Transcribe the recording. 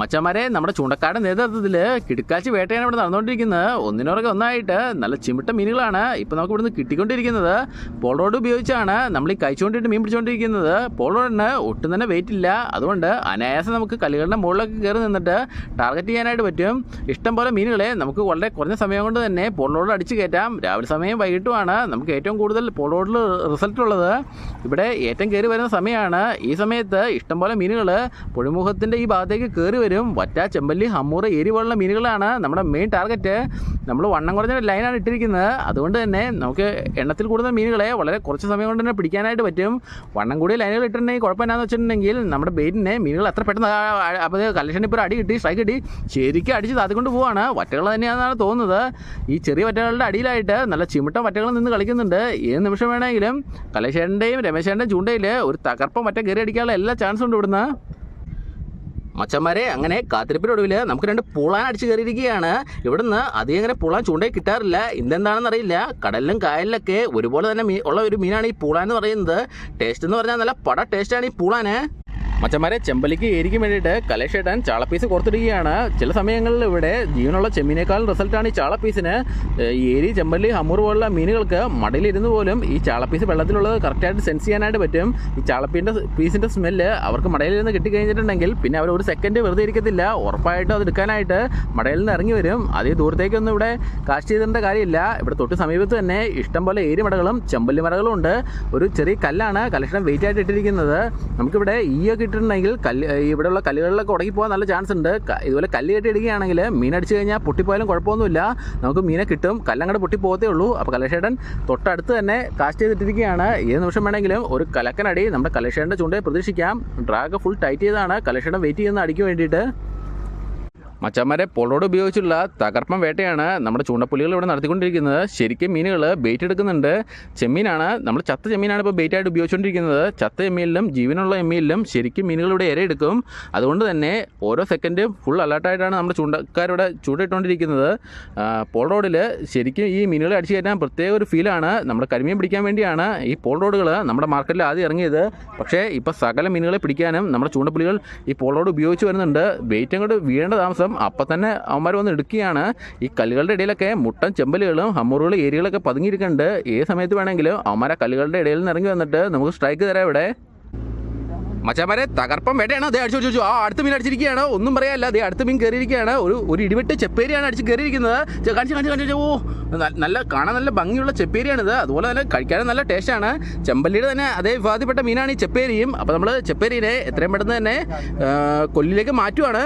മച്ചന്മാരെ നമ്മുടെ ചൂണ്ടക്കാട് നേതൃത്വത്തിൽ കിടക്കാച്ചി വേട്ടയാണ് ഇവിടെ നടന്നുകൊണ്ടിരിക്കുന്നത്. ഒന്നിനോറൊക്കെ ഒന്നായിട്ട് നല്ല ചിമിട്ട മീനുകളാണ് ഇപ്പം നമുക്ക് ഇവിടുന്ന് കിട്ടിക്കൊണ്ടിരിക്കുന്നത്. പോൾ റോഡ് ഉപയോഗിച്ചാണ് നമ്മൾ ഈ കഴിച്ചുകൊണ്ടിട്ട് മീൻ പിടിച്ചുകൊണ്ടിരിക്കുന്നത്. പോൾ ഒട്ടും തന്നെ വെയിറ്റ് ഇല്ല. അതുകൊണ്ട് അനായാസം നമുക്ക് കല്ലുകളുടെ മുകളിലൊക്കെ കയറി നിന്നിട്ട് ടാർഗറ്റ് ചെയ്യാനായിട്ട് പറ്റും. ഇഷ്ടം പോലെ മീനുകളെ നമുക്ക് വളരെ കുറഞ്ഞ സമയം കൊണ്ട് തന്നെ പോൾ റോഡിൽ അടിച്ച് കയറ്റാം. രാവിലെ സമയം വൈകിട്ടുമാണ്. നമുക്ക് ഏറ്റവും കൂടുതൽ പോൾ റോഡിൽ റിസൾട്ട് ഉള്ളത്. ഇവിടെ ഏറ്റവും കയറി വരുന്ന സമയമാണ്. ഈ സമയത്ത് ഇഷ്ടംപോലെ മീനുകൾ പുഴമുഖത്തിന്റെ ഈ ഭാഗത്തേക്ക് കയറി വരും. വറ്റ ചെമ്പല്ലി ഹമ്മൂറ് ഏരി പോലുള്ള മീനുകളാണ് നമ്മുടെ മെയിൻ ടാർഗറ്റ് നമ്മൾ വണ്ണം കുറഞ്ഞ ലൈനാണ് ഇട്ടിരിക്കുന്നത്. അതുകൊണ്ട് തന്നെ നമുക്ക് എണ്ണത്തിൽ കൂടുന്ന മീനുകളെ വളരെ കുറച്ച് സമയം കൊണ്ട് തന്നെ പിടിക്കാനായിട്ട് പറ്റും. വണ്ണം കൂടിയ ലൈനുകൾ ഇട്ടിട്ടുണ്ടെങ്കിൽ കുഴപ്പമെന്നാന്ന് വെച്ചിട്ടുണ്ടെങ്കിൽ നമ്മുടെ ബെയിറ്റിനെ മീനുകൾ അത്ര പെട്ടെന്ന് അപ്പോൾ കലക്ഷൻ ഇപ്പോൾ അടി കിട്ടി സ്ട്രൈക്ക് കിട്ടി. ശരിക്കും അടിച്ച് താത്തിക്കൊണ്ട് പോവാണ്. വറ്റകൾ തന്നെയാണെന്നാണ് തോന്നുന്നത്. ഈ ചെറിയ വറ്റകളുടെ അടിയിലായിട്ട് നല്ല ചിമിട്ട വറ്റകൾ നിന്ന് കളിക്കുന്നുണ്ട്. ഏത് നിമിഷം വേണമെങ്കിലും കലേശേട്ടന്റെയും രമേശേട്ടന്റെയും ചൂണ്ടയിൽ ഒരു തകർപ്പം വറ്റ കയറി അടിക്കാനുള്ള എല്ലാ ചാൻസും ഉണ്ട് ഇവിടുന്ന്. മച്ചന്മാരെ അങ്ങനെ കാത്തിരിപ്പിനൊടുവിൽ നമുക്ക് രണ്ട് പുളാൻ അടിച്ച് കയറിയിരിക്കുകയാണ്. ഇവിടുന്ന് അധികം അങ്ങനെ പുളാൻ ചൂണ്ടയിൽ കിട്ടാറില്ല. ഇന്നെന്താണെന്ന് അറിയില്ല കടലിലും കായലിലൊക്കെ ഒരുപോലെ തന്നെ ഉള്ള ഒരു മീനാണ് ഈ പുളാൻ എന്ന് പറയുന്നത്. ടേസ്റ്റ് എന്ന് പറഞ്ഞാൽ നല്ല പട ടേസ്റ്റാണ് ഈ പുളാന്. മച്ചന്മാരെ ചെമ്പലിക്ക് ഏരിക്കും വേണ്ടിയിട്ട് കലേഷേട്ടൻ ചാളപ്പീസ് കൊടുത്തിടുകയാണ് ചില സമയങ്ങളിൽ ഇവിടെ ജീവനുള്ള ചെമ്മീനേക്കാൾ റിസൾട്ടാണ് ഈ ചാളപ്പീസിന് ഈ ഏരി ചെമ്പല്ലി ഹമ്മൂർ പോലുള്ള മീനുകൾക്ക് മടയിലിരുന്ന് പോലും ഈ ചാളപ്പീസ് വെള്ളത്തിലുള്ളത് കറക്റ്റായിട്ട് സെൻസ് ചെയ്യാനായിട്ട് പറ്റും. ഈ ചാളപ്പീന്റെ പീസിന്റെ സ്മെല്ല് അവർക്ക് മടയിലിരുന്ന് കിട്ടിക്കഴിഞ്ഞിട്ടുണ്ടെങ്കിൽ പിന്നെ അവർ ഒരു സെക്കൻഡ് വെറുതെ ഇരിക്കത്തില്ല. ഉറപ്പായിട്ടും അത് എടുക്കാനായിട്ട് മടയിൽ നിന്ന് ഇറങ്ങി വരും. അതേ ദൂരത്തേക്കൊന്നും ഇവിടെ കാസ്റ്റ് ചെയ്തിടേണ്ട കാര്യമില്ല. ഇവിടെ തൊട്ട് സമീപത്ത് തന്നെ ഇഷ്ടംപോലെ ഏരി മടകളും ചെമ്പല്ലി മടകളും ഉണ്ട്. ഒരു ചെറിയ കല്ലാണ് കലക്ഷൻ വെയിറ്റ് ആയിട്ട് ഇട്ടിരിക്കുന്നത്. നമുക്കിവിടെ ഈയൊക്കെ ഇട്ടിട്ടുണ്ടെങ്കിൽ കല്ല് ഇവിടെയുള്ള കല്ലുകളിലൊക്കെ ഉടക്കി പോകാൻ നല്ല ചാൻസ് ഉണ്ട്. ഇതുപോലെ കല്ല് കെട്ടി ഇടുകയാണെങ്കിൽ മീൻ അടിച്ചു കഴിഞ്ഞാൽ പൊട്ടിപ്പോയാലും കുഴപ്പമൊന്നുമില്ല. നമുക്ക് മീനെ കിട്ടും. കല്ലങ്ങടെ പൊട്ടി പോകത്തേ ഉള്ളൂ. അപ്പോൾ കലശേട്ടൻ തൊട്ടടുത്ത് തന്നെ കാസ്റ്റ് ചെയ്തിട്ടിരിക്കുകയാണ്. ഏത് നിമിഷം വേണമെങ്കിലും ഒരു കലക്കനടി നമ്മുടെ കലശേട്ടന്റെ ചൂണ്ടയെ പ്രതീക്ഷിക്കാം. ഡ്രാഗ് ഫുൾ ടൈറ്റ് ചെയ്താണ്. കലശേട്ടൻ വെയിറ്റ് ചെയ്യുന്ന അടിക്ക് വേണ്ടിയിട്ട്. മച്ചന്മാരെ പൊള്ളോട് ഉപയോഗിച്ചുള്ള തകർപ്പൻ വേട്ടയാണ് നമ്മുടെ ചൂണ്ടപ്പുലികൾ ഇവിടെ നടത്തിക്കൊണ്ടിരിക്കുന്നത്. ശരിക്കും മീനുകൾ ബെയ്റ്റ് എടുക്കുന്നുണ്ട്. ചെമ്മീനാണ് നമ്മൾ ചത്ത ചെമ്മീനാണ് ഇപ്പോൾ ബെയ്റ്റ് ആയിട്ട് ഉപയോഗിച്ചുകൊണ്ടിരിക്കുന്നത്. ചത്ത എമ്മയിലും ജീവനുള്ള എമ്മയിലും ശരിക്കും മീനുകൾ ഇവിടെ ഇരയെടുക്കും അതുകൊണ്ട് തന്നെ ഓരോ സെക്കൻഡ് ഫുൾ അലർട്ടായിട്ടാണ് നമ്മുടെ ചൂണ്ടക്കാരിവിടെ ചൂണ്ടയിട്ടുകൊണ്ടിരിക്കുന്നത്. പോൾ റോഡിൽ ശരിക്കും ഈ മീനുകളെ അടിച്ചു കയറ്റാൻ പ്രത്യേക ഒരു ഫീലാണ് നമ്മുടെ കരിമീൻ പിടിക്കാൻ വേണ്ടിയാണ് ഈ പോൾ റോഡുകൾ നമ്മുടെ മാർക്കറ്റിൽ ആദ്യം ഇറങ്ങിയത്. പക്ഷേ ഇപ്പോൾ സകല മീനുകളെ പിടിക്കാനും നമ്മുടെ ചൂണ്ടപ്പുലികൾ ഈ പോൾ റോഡ് ഉപയോഗിച്ച് വരുന്നുണ്ട്. വെയിറ്റ് അങ്ങോട്ട് വീഴേണ്ട താമസം അപ്പം തന്നെ അവന്മാർ വന്ന് എടുക്കുകയാണ്. ഈ കല്ലുകളുടെ ഇടയിലൊക്കെ മുട്ടൻ ചെമ്പലുകളും ഹമ്മറുകളും ഏരിയകളൊക്കെ പതുങ്ങിയിരിക്കുന്നുണ്ട്. ഏത് സമയത്ത് വേണമെങ്കിലും അവന്മാരെ കല്ലുകളുടെ ഇടയിൽ നിന്ന് ഇറങ്ങി വന്നിട്ട് നമുക്ക് സ്ട്രൈക്ക് തരാം ഇവിടെ. മച്ചാമാരെ തകർപ്പം വേട്ടയാണ് അതേ അടിച്ചു ചോദിച്ചു ആ അടുത്ത മീൻ അടിച്ചിരിക്കുകയാണ്. ഒന്നും പറയാല്ല അതേ അടുത്ത മീൻ കയറിയിരിക്കുകയാണ്. ഒരു ഒരു ഇടിവെട്ട് ചെപ്പേരിയാണ് അടിച്ച് കയറിയിരിക്കുന്നത്. കാണിച്ച് കാണിച്ച് കാണിച്ച് ഓ നല്ല കാണാൻ നല്ല ഭംഗിയുള്ള ചെപ്പേരിയാണിത് അതുപോലെ തന്നെ കഴിക്കാനും നല്ല ടേസ്റ്റാണ് ചെമ്പല്ലിയുടെ തന്നെ അതേ വിഭാഗത്തിൽപ്പെട്ട മീനാണ് ഈ ചെപ്പേരിയും. അപ്പോൾ നമ്മൾ ചെപ്പേരിനെ എത്രയും പെട്ടെന്ന് തന്നെ കൊല്ലിലേക്ക് മാറ്റുവാണ്.